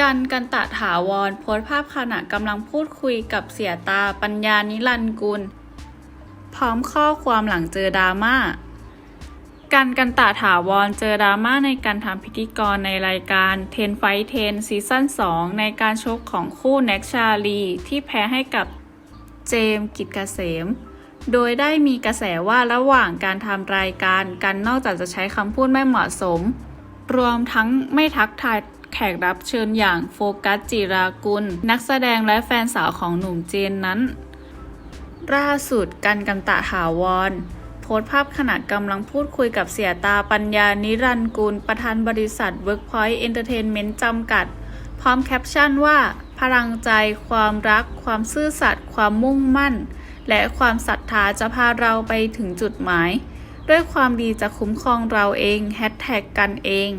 กันกันตะถาวรโพสต์ภาพขณะกำลังพูดคุยกับเสียตาปัญญานิรันกุล พร้อมข้อความหลังเจอดราม่ากันกันตะถาวรเจอดราม่าในการทำพิธีกรในรายการเทนไฟเทนซีซั่น2 ในการชกของคู่แน็กชาลี ที่แพ้ให้กับเจมกิจเกษม โดยได้มีกระแสว่าระหว่างการทำรายการกันนอกจากจะใช้คำพูดไม่เหมาะสม รวมทั้งไม่ทักทาย แขกรับเชิญอย่างโฟกัสจิรากุล นักแสดงและแฟนสาวของหนุ่มเจนนั้น ล่าสุดกันกันตะถาวรโพสต์ภาพขณะกำลังพูดคุยกับเสียตาปัญญานิรันกุล ประธานบริษัท Workpoint Entertainment จำกัด พร้อมแคปชั่นว่า พลังใจ ความรัก ความซื่อสัตย์ความมุ่งมั่น และความศรัทธาจะพาเราไปถึงจุดหมาย ด้วยความดีจะคุ้มครองเราเองแฮชแท็กกันเอง